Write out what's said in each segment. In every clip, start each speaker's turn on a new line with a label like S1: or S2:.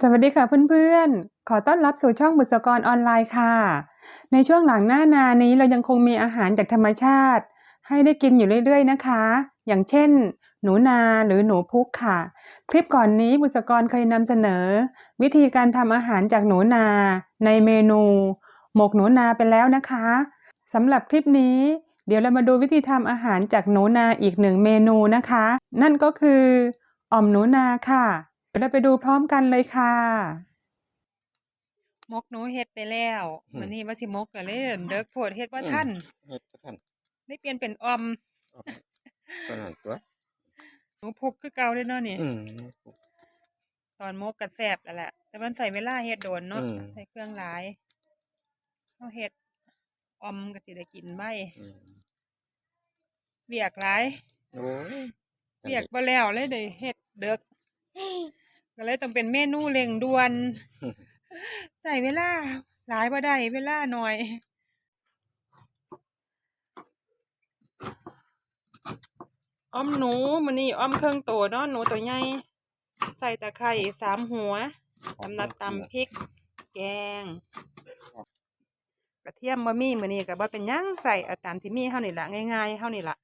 S1: สวัสดีค่ะเพื่อนๆ ขอต้อนรับสู่ช่องบุษกรออนไลน์ค่ะ ในช่วงหลังหน้านานี้เรายังคงมีอาหารจากธรรมชาติ ให้ได้กินอยู่เรื่อยๆนะคะ อย่างเช่น หนูนาหรือหนูพุกค่ะ คลิปก่อนนี้บุษกรเคยนำเสนอ วิธีการทำอาหารจากหนูนา ในเมนู หมกหนูนาไปแล้วนะคะสำหรับคลิปนี้ เดี๋ยวเรามาดูวิธีทำอาหารจากหนูนาอีกหนึ่งเมนูนะคะ นั่นก็คืออ่อมหนูนาค่ะ เดี๋ยวเราไปดูพร้อมกันเลยค่ะ มกหนูเฮ็ดไปแล้ว
S2: อืม
S1: มื้อนี้ว่าสิมกก็เลยเด็กโพดเฮ็ดบ่ทัน
S2: เฮ็ดบ่ทัน
S1: ได้เปลี่ยนเป็นออม
S2: ตัวนั้นตัว
S1: หนูพุกคือเก่าเลยเนาะนี่
S2: อืม
S1: ตอนมกก็แซ่บแล้วแหละแต่มันใส่เวลาเฮ็ดโดนเนาะ
S2: อืม
S1: ใส่เครื่องหลายเฮาเฮ็ดออมก็สิได้กินใบ
S2: อืม
S1: เวียกหลาย
S2: โอ้ย
S1: เวียกบ่แล้วเลยได้เฮ็ดเด็ก ก็เลยต้องเป็นเมนูเร่งด่วนใส่เวลาหลายบ่ได้เวลาน้อยอ้อมหนูมื้อนี้อ้อมเครื่องโตเนาะหนูตัวใหญ่ใส่ตะไคร้สามหัวสำหรับตำพริก แกงกระเทียมบะมี่มื้อนี้ก็บ่เป็นหยังใส่เอาตามที่มีเฮานี่ล่ะง่ายๆเฮานี่ล่ะ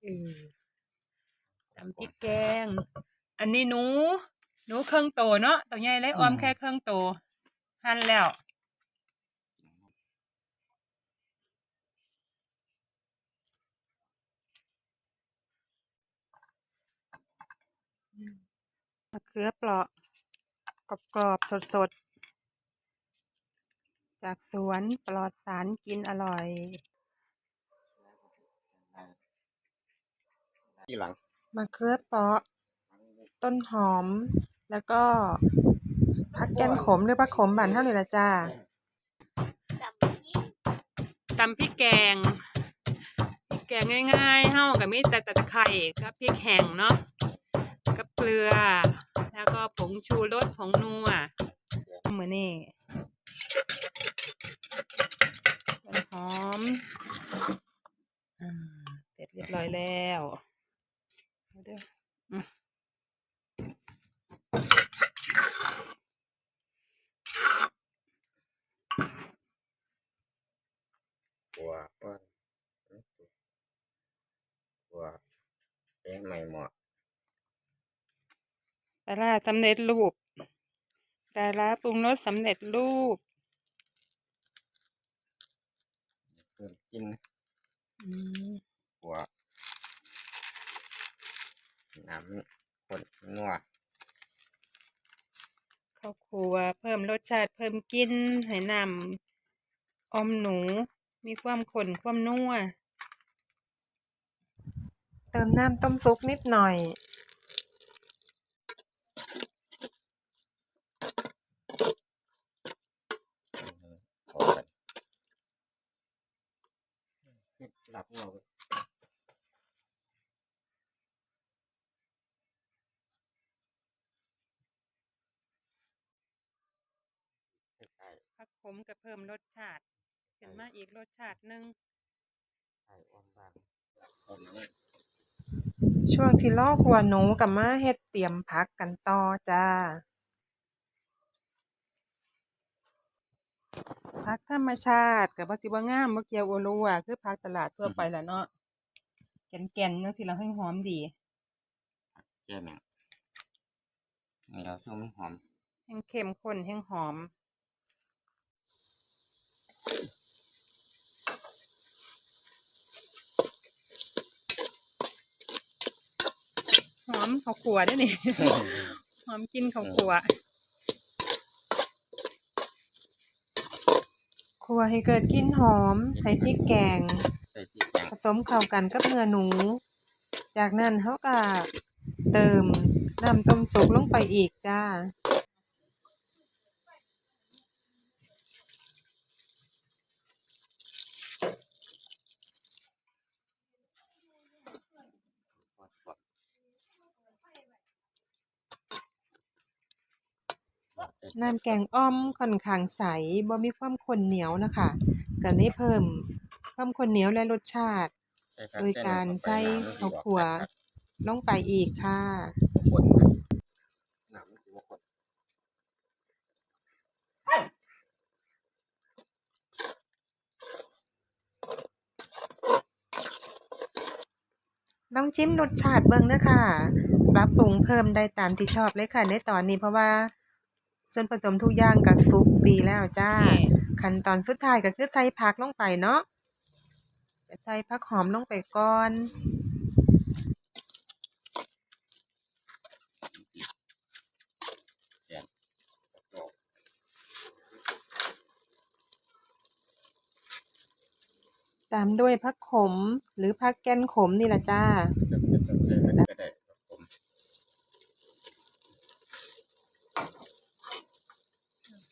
S1: เออตำพริกแกง อันนี้หนูหนูเครื่องโตเนาะตัวใหญ่เลยอ้อมแค่เครื่องโต หั่นแล้วมะเขือเปราะกรอบๆสดๆจากสวนปลอดสารกินอร่อย
S2: ที่หลัง
S1: มะเขือเปราะ ต้นหอม แล้วก็ผักแกนขมหรือผักขมบ้านเท่านี้ละจ้าตำพริกแกงพริกแกงง่ายๆเฮากับมีแต่ตะไคร้กับพริกแห้งเนาะกับเกลือ แล้วก็ผงชูรสผงนัวมือนี่ต้นหอมอ่าเสร็จเรียบร้อยแล้วเอาเด้อ
S2: หัวป้อนหัวแกงใหม่เหมาะ
S1: ปลาร้าสำเร็จรูปปลาร้าปรุงรสสำเร็จรูป
S2: เพิ่มกิน
S1: อืม
S2: หัวน้ำข้นนัว
S1: ข้าวครัวเพิ่มรสชาติเพิ่มกลินให้น้ำออมหนู มีความข้นความนัว เติมน้ำต้มซุปนิดหน่อย
S2: อืมเข้ากันเฮ็ดหลับหัวไว้เฮ็ดได้
S1: ผักข มก็เพิ่มรสชาติขึ้นมาอีกรสชาติหนึ่ง
S2: ได้อ้อมบางอ้อมนี่
S1: ช่วงที่ล่อครัวหนูกับมาเฮ็ดเตรียมพักกันต่อจ้าพักธรรมชาติกับว่าสิบ่งามบ่เกี่ยวโอรัวคือพักตลาดทั่วไปแหละเนาะแก่นๆจังซี่ละให้หอมดี
S2: แก้แม่งนี่เราสู้ไม่หอม
S1: แห้งเข้มข้นแห้งหอม มข้าวขัวด้วยนี่ หอมกินข้าวขัวขัวให้เกิดกลิ่นหอม ใส่พริกแกง
S2: ใส่พริกแกง
S1: ผสมเข้ากันกับเนื้อหนู จากนั้นเขาก็เติมน้ำต้มสุกลงไปอีกจ้า น้ำแกงอ้อมค่อนข้างใสบ่มีความข้นเหนียวนะคะก็เลยเพิ่มความข้นเหนียวและรสชาติ โดยการใส่ข้าวขัวลงไปอีกค่ะ
S3: ลองชิมรสชาติเบิ่งนะค่ะรับปรุงเพิ่มได้ตามที่ชอบเลยค่ะ ในตอนนี้เพราะว่า ส่วนผสมทุกอย่างก็สุกดีแล้วจ้า ขั้นตอนสุดท้ายก็คือใส่ผักลงไปเนาะใส่ผักหอมลงไปก่อน
S2: แกนกรอบ
S3: ตามด้วยผักขมหรือผักแกนขมนี่แหละจ้า
S2: จะเป็นต้องใส่มันก็ได้ครับผม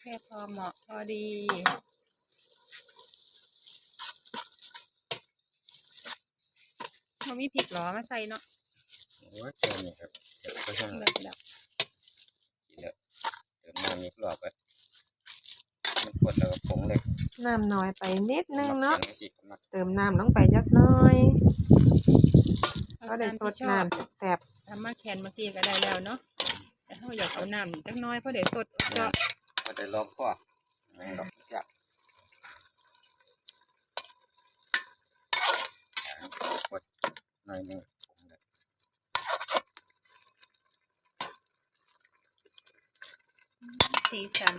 S1: แค่พ อเหมาะพอดี มันมีพริกหรอมาใส่เนาะ
S2: โอ้ยแค่นี้ครับเดี๋ยวก็ช่าง
S1: เลิกแล้ว
S2: กินแล้วเติมน้ำนิดรอบก็มันกดแล้วก็ผงเลย
S3: น้ำน้อยไปนิดนึง
S2: มั
S3: เนาะ
S2: กแกงสิมัก
S3: เติมน้ำลงไปจักหน้อยก็ได้สดน้ำแซ่บ
S1: ทำมาแคนเมื่อกี้ก็ได้แล้วเนาะแต่ถ้าอยากเอาน้ำจักหน้อยเพราะเดี๋ยวสดก็
S2: ก็ ได้ลองพ่อแมงดอกจับกดหน่อยหนึงผงเลย
S1: สีสัน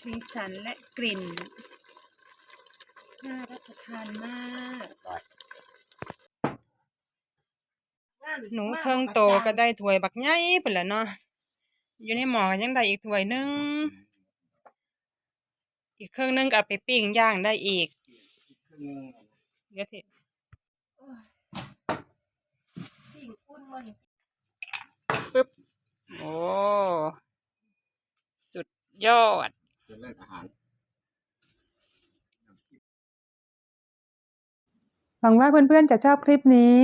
S1: สีสันและกลิ่น น่ารับประทานมากหนูเครื่องโตก็ได้ถ้วยบักใหญ่พุ่นละเนาะ อยู่ในหม้อก็ยังได้อีกถ้วยหนึง อีกเครื่องหนึงก็เอาไปปิ้งย่างได้อีกเดี๋ยวสิปึ๊บ โอ้ สุดยอด
S2: เป็นเรื่องอาหาร
S1: หวังว่าเพื่อนๆจะชอบคลิปนี้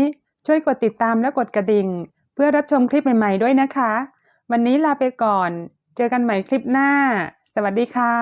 S1: ช่วยกดติดตามและกดกระดิ่ง เพื่อรับชมคลิปใหม่ๆด้วยนะคะ วันนี้ลาไปก่อน เจอกันใหม่คลิปหน้า สวัสดีค่ะ